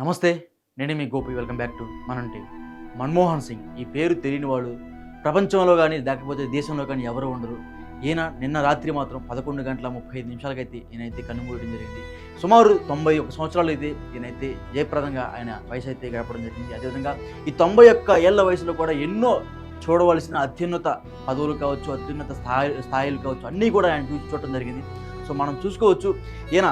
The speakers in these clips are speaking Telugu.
నమస్తే నేను మీ Gopi. Welcome back to Manam TV Manmohan Singh ఈ పేరు తెలియని వాళ్ళు ప్రపంచంలో కానీ లేకపోతే దేశంలో కానీ ఎవరు ఉండరు. ఈయన నిన్న రాత్రి మాత్రం పదకొండు గంటల ముప్పై ఐదు నిమిషాలకైతే ఈయనైతే కన్నుమూయడం జరిగింది. సుమారు తొంభై ఒక సంవత్సరాలు అయితే ఈయనైతే జయప్రదంగా ఆయన వయసు అయితే గడపడం జరిగింది. అదేవిధంగా ఈ తొంభై ఒక్క ఏళ్ళ వయసులో కూడా ఎన్నో చూడవలసిన అత్యున్నత పదవులు కావచ్చు అత్యున్నత స్థాయి స్థాయిలు కావచ్చు అన్నీ కూడా ఆయన చూసి చూడటం జరిగింది. సో మనం చూసుకోవచ్చు ఈయన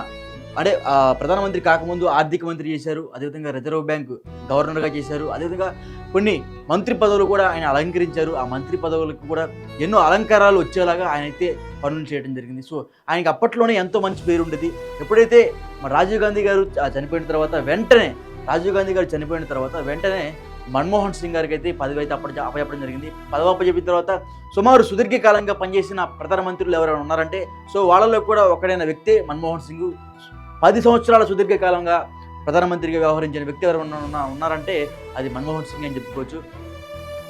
అంటే ప్రధానమంత్రి కాకముందు ఆర్థిక మంత్రి చేశారు అదేవిధంగా రిజర్వ్ బ్యాంక్ గవర్నర్గా చేశారు అదేవిధంగా కొన్ని మంత్రి పదవులు కూడా ఆయన అలంకరించారు. ఆ మంత్రి పదవులకు కూడా ఎన్నో అలంకారాలు వచ్చేలాగా ఆయన అయితే పనులు చేయడం జరిగింది. సో ఆయనకి అప్పట్లోనే ఎంతో మంచి పేరు ఉండేది. ఎప్పుడైతే రాజీవ్ గాంధీ గారు చనిపోయిన తర్వాత వెంటనే రాజీవ్ గాంధీ గారు చనిపోయిన తర్వాత వెంటనే మన్మోహన్ సింగ్ గారికి అయితే పదవి అయితే అప్పటి అప్పచెప్పడం జరిగింది. పదవి అప్పచెప్పిన తర్వాత సుమారు సుదీర్ఘకాలంగా పనిచేసిన ప్రధానమంత్రులు ఎవరైనా ఉన్నారంటే సో వాళ్ళలో కూడా ఒకడైన వ్యక్తే మన్మోహన్ సింగ్. పది సంవత్సరాల సుదీర్ఘకాలంగా ప్రధానమంత్రిగా వ్యవహరించిన వ్యక్తి ఎవరు ఉన్నారంటే అది మన్మోహన్ సింగ్ అని చెప్పుకోవచ్చు.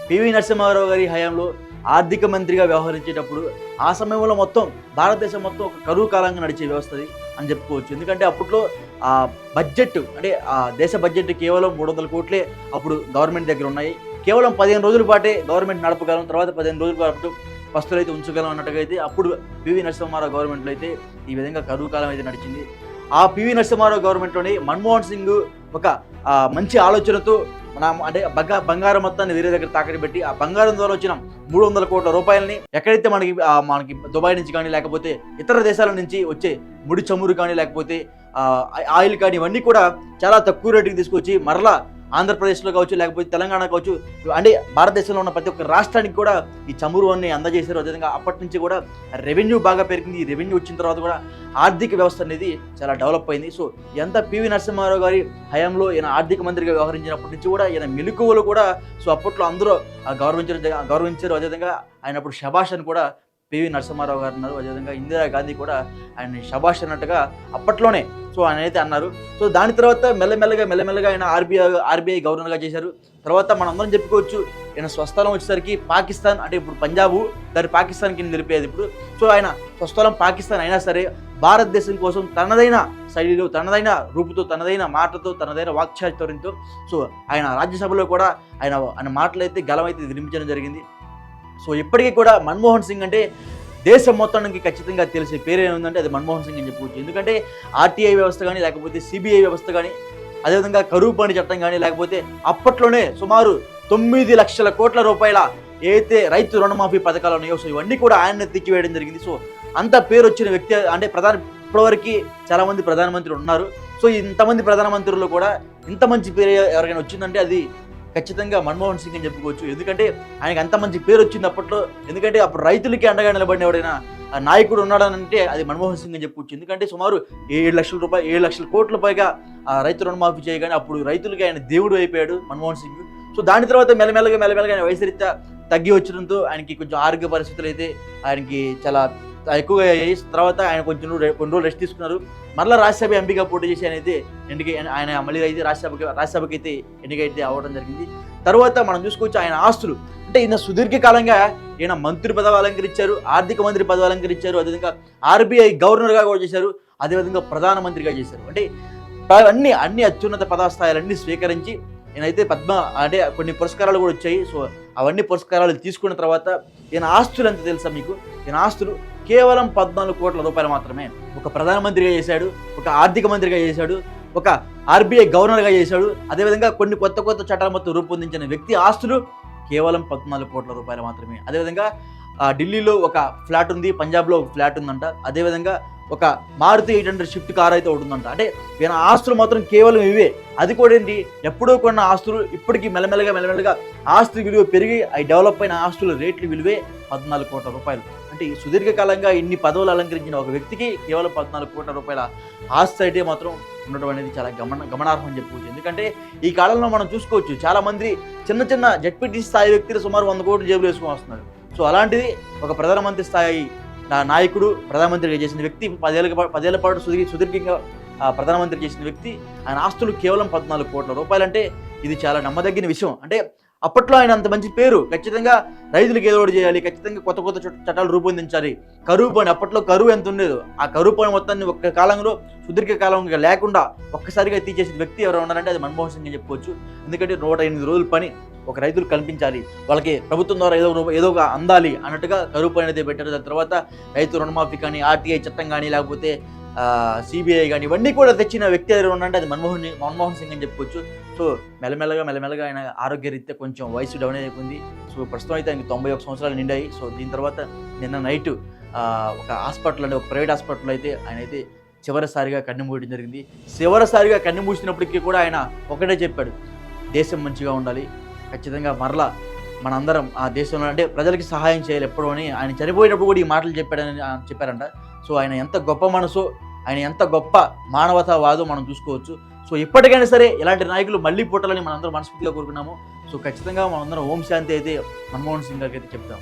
పివి నరసింహారావు గారి హయాంలో ఆర్థిక మంత్రిగా వ్యవహరించేటప్పుడు ఆ సమయంలో మొత్తం భారతదేశం మొత్తం ఒక కరువు కాలంగా నడిచే వ్యవస్థది అని చెప్పుకోవచ్చు. ఎందుకంటే అప్పట్లో ఆ బడ్జెట్ అంటే ఆ దేశ బడ్జెట్ కేవలం మూడు వందల కోట్లే అప్పుడు గవర్నమెంట్ దగ్గర ఉన్నాయి. కేవలం పదిహేను రోజుల పాటే గవర్నమెంట్ నడపగలం తర్వాత పదిహేను రోజుల పాటు పస్తులు అయితే ఉంచగలం అన్నట్టుగా అయితే అప్పుడు పివి నరసింహారావు గవర్నమెంట్లో అయితే ఈ విధంగా కరువు కాలం అయితే నడిచింది. ఆ పివి నరసింహారావు గవర్నమెంట్లోని మన్మోహన్ సింగ్ ఒక మంచి ఆలోచనతో మన అంటే బగ బంగారం మొత్తాన్ని వేరే దగ్గర తాకట్టు పెట్టి ఆ బంగారం ద్వారా వచ్చిన మూడు వందల కోట్ల రూపాయలని ఎక్కడైతే మనకి మనకి దుబాయ్ నుంచి కానీ లేకపోతే ఇతర దేశాల నుంచి వచ్చే ముడి చమురు కానీ లేకపోతే ఆయిల్ కానీ ఇవన్నీ కూడా చాలా తక్కువ రేటుకి తీసుకొచ్చి మరలా ఆంధ్రప్రదేశ్లో కావచ్చు లేకపోతే తెలంగాణ కావచ్చు అంటే భారతదేశంలో ఉన్న ప్రతి ఒక్క రాష్ట్రానికి కూడా ఈ చమురు అన్ని అందజేశారు. అదేవిధంగా అప్పటి నుంచి కూడా రెవెన్యూ బాగా పెరిగింది. ఈ రెవెన్యూ వచ్చిన తర్వాత కూడా ఆర్థిక వ్యవస్థ అనేది చాలా డెవలప్ అయింది. సో ఎంత పివి నరసింహారావు గారి హయాంలో ఈయన ఆర్థిక మంత్రిగా వ్యవహరించినప్పటి నుంచి కూడా ఈయన మెలకువలు కూడా సో అప్పట్లో అందరూ ఆ జ- గౌరవించారు. అదేవిధంగా ఆయన అప్పుడు శభాష్ అని కూడా పివి నరసింహారావు గారు అన్నారు అదేవిధంగా ఇందిరా గాంధీ కూడా ఆయన శభాష్ అన్నట్టుగా అప్పట్లోనే సో ఆయన అయితే అన్నారు. సో దాని తర్వాత మెల్లమెల్లగా మెల్లమెల్లగా ఆయన ఆర్బీఐ ఆర్బీఐ గవర్నర్గా చేశారు. తర్వాత మనం అందరం చెప్పుకోవచ్చు ఈయన స్వస్థలం వచ్చేసరికి పాకిస్తాన్ అంటే ఇప్పుడు పంజాబు దాని పాకిస్తాన్ కింద నిలిపేది ఇప్పుడు. సో ఆయన స్వస్థలం పాకిస్తాన్ అయినా సరే భారతదేశం కోసం తనదైన శైలిలో తనదైన రూపుతో తనదైన మాటతో తనదైన వాక్చాతుర్యంతో సో ఆయన రాజ్యసభలో కూడా ఆయన ఆయన మాటలు అయితే గలమైతే నిర్మించడం జరిగింది. సో ఇప్పటికీ కూడా మన్మోహన్ సింగ్ అంటే దేశం మొత్తానికి ఖచ్చితంగా తెలిసే పేరు ఏముందంటే అది మన్మోహన్ సింగ్ అని చెప్పుకోవచ్చు. ఎందుకంటే ఆర్టీఐ వ్యవస్థ కానీ లేకపోతే సిబిఐ వ్యవస్థ కానీ అదేవిధంగా కరువు పని చట్టం కానీ లేకపోతే అప్పట్లోనే సుమారు తొమ్మిది లక్షల కోట్ల రూపాయల ఏదైతే రైతు రుణమాఫీ పథకాలు ఉన్నాయో సో ఇవన్నీ కూడా ఆయన తెచ్చివేయడం జరిగింది. సో అంత పేరు వచ్చిన వ్యక్తి అంటే ప్రధాన ఇప్పటివరకు చాలామంది ప్రధానమంత్రులు ఉన్నారు. సో ఇంతమంది ప్రధానమంత్రులు కూడా ఇంత మంచి పేరు ఎవరికైనా వచ్చిందంటే అది ఖచ్చితంగా మన్మోహన్ సింగ్ అని చెప్పుకోవచ్చు. ఎందుకంటే ఆయనకి అంత మంచి పేరు వచ్చింది అప్పట్లో. ఎందుకంటే అప్పుడు రైతులకి అండగా నిలబడిన ఎవడైనా ఆ నాయకుడు ఉన్నాడనంటే అది మన్మోహన్ సింగ్ అని చెప్పుకోవచ్చు. ఎందుకంటే సుమారు ఏడు లక్షల రూపాయలు ఏడు లక్షల కోట్ల పైగా ఆ రైతు రుణమాఫీ చేయగానే అప్పుడు రైతులకి ఆయన దేవుడు అయిపోయాడు మన్మోహన్ సింగ్. సో దాని తర్వాత మెల్లమెల్లగా మెల్లమెల్లగా ఆయన వయసురీత్యా తగ్గి వచ్చడంతో ఆయనకి కొంచెం ఆరోగ్య పరిస్థితులు అయితే ఆయనకి చాలా ఎక్కువగా అయ్యాయి. తర్వాత ఆయన కొంచెం కొన్ని రోజులు రెస్ట్ తీసుకున్నారు. మరలా రాజ్యసభ ఎంపీగా పోటీ చేసి ఆయన అయితే ఎన్నిక ఆయన మళ్ళీ అయితే రాజ్యసభకి రాజ్యసభకి అయితే ఎన్నిక అయితే అవ్వడం జరిగింది. తర్వాత మనం చూసుకోవచ్చు ఆయన ఆస్తులు. అంటే ఈయన సుదీర్ఘకాలంగా ఈయన మంత్రి పదవి అలంకరించారు ఆర్థిక మంత్రి పదవి అలంకరించారు అదేవిధంగా ఆర్బీఐ గవర్నర్గా కూడా చేశారు అదేవిధంగా ప్రధానమంత్రిగా చేశారు. అంటే అన్ని అన్ని అత్యున్నత పదస్థాయిలన్నీ స్వీకరించి ఈయనైతే పద్మ అంటే కొన్ని పురస్కారాలు కూడా వచ్చాయి. సో అవన్నీ పురస్కారాలు తీసుకున్న తర్వాత ఈయన ఆస్తులు ఎంత తెలుసా మీకు? ఈయన ఆస్తులు కేవలం పద్నాలుగు కోట్ల రూపాయలు మాత్రమే ఒక ప్రధానమంత్రిగా చేశాడు ఒక ఆర్థిక మంత్రిగా చేశాడు ఒక ఆర్బీఐ గవర్నర్గా చేశాడు. అదేవిధంగా కొన్ని కొత్త కొత్త చట్టాల మొత్తం రూపొందించిన వ్యక్తి ఆస్తులు కేవలం పద్నాలుగు కోట్ల రూపాయలు మాత్రమే. అదేవిధంగా ఆ, ఢిల్లీలో ఒక ఫ్లాట్ ఉంది పంజాబ్లో ఒక ఫ్లాట్ ఉందంట. అదేవిధంగా ఒక Maruti eight hundred Swift car అయితే ఉంటుందంట అంటే ఈయన ఆస్తులు మాత్రం కేవలం ఇవే. అది కూడా ఏంటి? ఎప్పుడూ కొన్న ఆస్తులు ఇప్పటికీ మెల్లమెల్లగా మెల్లమెల్లగా ఆస్తి విలువ పెరిగి అవి డెవలప్ అయిన ఆస్తుల రేట్లు విలువే. పద్నాలుగు కోట్ల రూపాయలు. అంటే ఈ సుదీర్ఘకాలంగా ఇన్ని పదవులు అలంకరించిన ఒక వ్యక్తికి కేవలం పద్నాలుగు కోట్ల రూపాయల ఆస్తి అయితే మాత్రం ఉండడం అనేది చాలా గమన గమనార్హం అని చెప్పుకోవచ్చు. ఎందుకంటే ఈ కాలంలో మనం చూసుకోవచ్చు చాలా మంది చిన్న చిన్న జడ్పీటీ స్థాయి వ్యక్తులు సుమారు వంద కోట్లు జేబులు వేసుకొని వస్తున్నారు. సో అలాంటిది ఒక ప్రధానమంత్రి స్థాయి నా నాయకుడు ప్రధానమంత్రిగా చేసిన వ్యక్తి పదేళ్ళ పదేళ్ళ పాటు సుదీర్ సుదీర్ఘంగా ప్రధానమంత్రి చేసిన వ్యక్తి ఆయన ఆస్తులు కేవలం పద్నాలుగు కోట్ల రూపాయలంటే ఇది చాలా నమ్మదగిన విషయం. అంటే అప్పట్లో ఆయన అంత మంచి పేరు. ఖచ్చితంగా రైతులకు ఏదో ఒకటి చేయాలి. ఖచ్చితంగా కొత్త కొత్త చట్టాలు రూపొందించాలి. కరువు పని అప్పట్లో కరువు ఎంత ఉండేదో ఆ కరువు పని మొత్తాన్ని ఒక్క కాలంలో సుదీర్ఘ కాలంగా లేకుండా ఒక్కసారిగా తీసేసిన వ్యక్తి ఎవరు ఉన్నారంటే అది మన్మోహన్ సింగ్ అని చెప్పుకోవచ్చు. ఎందుకంటే నూట ఎనిమిది రోజుల పని ఒక రైతులు కల్పించాలి. వాళ్ళకి ప్రభుత్వం ద్వారా ఏదో ఏదో ఒక అందాలి అన్నట్టుగా కరువు పని అయితే పెట్టారు. దాని తర్వాత రైతు రుణమాఫీ కానీ ఆర్టీఐ చట్టం కానీ లేకపోతే సిబిఐ కానీ ఇవన్నీ కూడా తెచ్చిన వ్యక్తి ఎవరు ఉన్నారంటే అది మన్మోహన్ మన్మోహన్ సింగ్ అని చెప్పుకోవచ్చు. సో మెల్లమెల్లగా మెల్లమెల్లగా ఆయన ఆరోగ్యరీత్యా కొంచెం వయసు డౌన్ అయిపోయింది. సో ప్రస్తుతం అయితే ఆయనకి తొంభై ఒక సంవత్సరాలు నిండాయి. సో దీని తర్వాత నిన్న నైట్ ఒక హాస్పిటల్ అంటే ఒక ప్రైవేట్ హాస్పిటల్ అయితే ఆయన అయితే చివరిసారిగా కన్ను మూయడం జరిగింది. చివరిసారిగా కన్ను మూసినప్పటికీ కూడా ఆయన ఒకటే చెప్పాడు దేశం మంచిగా ఉండాలి. ఖచ్చితంగా మరలా మనందరం ఆ దేశంలో అంటే ప్రజలకి సహాయం చేయాలి ఎప్పుడు అని ఆయన చనిపోయినప్పుడు కూడా ఈ మాటలు చెప్పాడని చెప్పారంట. సో ఆయన ఎంత గొప్ప మనసు ఆయన ఎంత గొప్ప మానవతావాదో మనం చూసుకోవచ్చు. సో ఇప్పటికైనా సరే ఇలాంటి నాయకులు మళ్ళీ పుట్టాలని మనందరం మనస్ఫూర్తిగా కోరుకున్నాము. సో ఖచ్చితంగా మనందరం ఓం శాంతి అయితే మన్మోహన్ సింగ్ గారికి అయితే చెప్తాం.